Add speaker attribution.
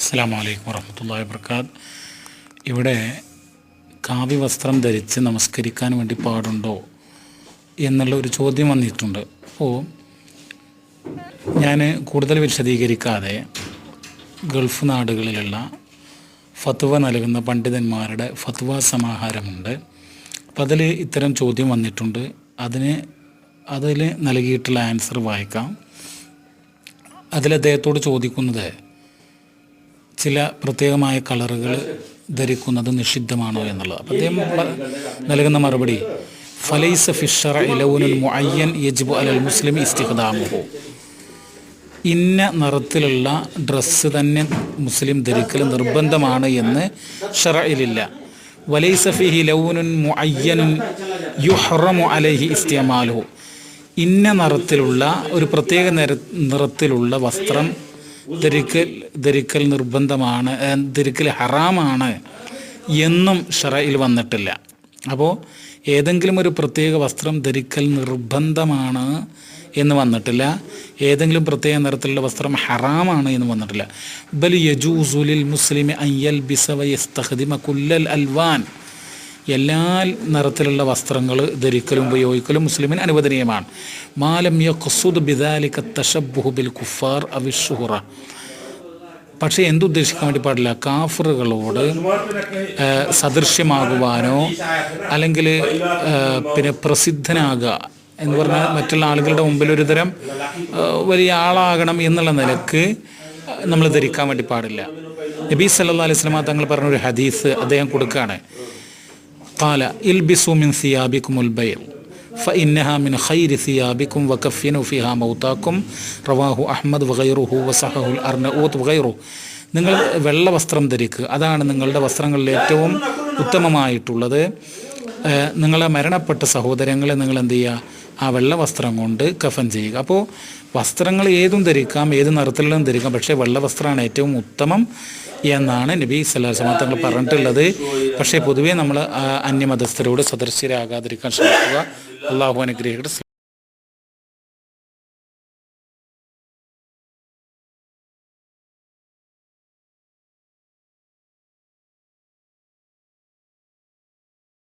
Speaker 1: അസ്സാം വലൈക്കും വർഹമത്തല്ലാ വർക്കാത്ത് ഇവിടെ കാവ്യ വസ്ത്രം ധരിച്ച് നമസ്കരിക്കാൻ വേണ്ടി പാടുണ്ടോ എന്നുള്ള ഒരു ചോദ്യം വന്നിട്ടുണ്ട്. അപ്പോൾ ഞാൻ കൂടുതൽ വിശദീകരിക്കാതെ ഗൾഫ് നാടുകളിലുള്ള ഫത്വ നൽകുന്ന പണ്ഡിതന്മാരുടെ ഫത്വ സമാഹാരമുണ്ട്. അപ്പോൾ അതിൽ ഇത്തരം ചോദ്യം വന്നിട്ടുണ്ട്. അതിന് അതിൽ നൽകിയിട്ടുള്ള ആൻസർ വായിക്കാം. അതിൽ അദ്ദേഹത്തോട് ചോദിക്കുന്നത് ചില പ്രത്യേകമായ കളറുകൾ ധരിക്കുന്നത് നിഷിദ്ധമാണോ എന്നുള്ളത്. അപ്പം അദ്ദേഹം നൽകുന്ന മറുപടി ഫലൈസ ഫിഷറ ഇലവുനുൽ മുഅയ്യൻ അലൽ മുസ്ലിം ഇസ്തിഖദാമുഹു. ഇന്ന നിറത്തിലുള്ള ഡ്രസ്സ് തന്നെ മുസ്ലിം ധരിക്കൽ നിർബന്ധമാണ് എന്ന് ഷറയിലില്ല വലൈസ ഫിഹി ലൗനുൻ മുഅയ്യനുൻ യുഹ്റമു അലൈഹി ഇസ്തിമാലുഹു. ഇന്ന നിറത്തിലുള്ള ഒരു പ്രത്യേക നിറത്തിലുള്ള വസ്ത്രം ധരിക്കൽ ധരിക്കൽ നിർബന്ധമാണ് ധരിക്കൽ ഹറാമാണ് എന്നും ഷറയിൽ വന്നിട്ടില്ല. അപ്പോൾ ഏതെങ്കിലും ഒരു പ്രത്യേക വസ്ത്രം ധരിക്കൽ നിർബന്ധമാണ് എന്ന് വന്നിട്ടില്ല. ഏതെങ്കിലും പ്രത്യേക നിറത്തിലുള്ള വസ്ത്രം ഹറാമാണ് എന്ന് വന്നിട്ടില്ല. ബൽ യജൂസുലിൽ മുസ്ലിം അയ്യൽ ബിസവയസ്തഖദിമ കുല്ലൽ അൽവാൻ. എല്ലാ നിറത്തിലുള്ള വസ്ത്രങ്ങൾ ധരിക്കലും ഉപയോഗിക്കലും മുസ്ലിമിന് അനുവദനീയമാണ്. മാലം യഖ്സുദ് ബിദാലിക തശബ്ബുഹു ബിൽ കുഫാർ അവിഷുഹുറ പക്ഷേ എന്തുദ്ദേശിക്കാൻ വേണ്ടി പാടില്ല? കാഫറുകളോട് സദൃശ്യമാകുവാനോ അല്ലെങ്കിൽ പിന്നെ പ്രസിദ്ധനാകുക എന്ന് പറഞ്ഞാൽ മറ്റുള്ള ആളുകളുടെ മുമ്പിൽ ഒരു തരം വലിയ ആളാകണം എന്നുള്ള നിലയ്ക്ക് നമ്മൾ ധരിക്കാൻ വേണ്ടി പാടില്ല. നബീ സല്ലാ അലൈഹി സ്വലമ തങ്ങൾ പറഞ്ഞൊരു ഹദീസ് അദ്ദേഹം കൊടുക്കുകയാണ്. قال البسوا من ثيابكم البيض فإنها من خير ثيابكم وكفنوا فيها موتاكم رواه أحمد وغيره وصححه الأرنؤوط وغيره നിങ്ങൾ വെള്ള വസ്ത്രം ധരിക്കുക അതാണ് നിങ്ങളുടെ വസ്ത്രങ്ങളിൽ ഏറ്റവും ഉത്തമമായിട്ടുള്ളത് ഏഹ് നിങ്ങളെ മരണപ്പെട്ട സഹോദരങ്ങളെ നിങ്ങൾ എന്ത് ചെയ്യുക ആ വെള്ള വസ്ത്രം കൊണ്ട് കഫൻ ചെയ്യുക. അപ്പോൾ വസ്ത്രങ്ങൾ ഏതും ധരിക്കാം ഏത് നിറത്തിലും ധരിക്കാം പക്ഷേ വെള്ള വസ്ത്രമാണ് ഏറ്റവും ഉത്തമം എന്നാണ് നബി സല്ലാസ്ലാം തങ്ങൾ പറഞ്ഞിട്ടുള്ളത്. പക്ഷേ പൊതുവേ നമ്മൾ അന്യമതസ്ഥരോട് സദൃശ്യരാകാതിരിക്കാൻ ശ്രമിക്കുക. അള്ളാഹു അനുഗ്രഹിക്കട്ടെ.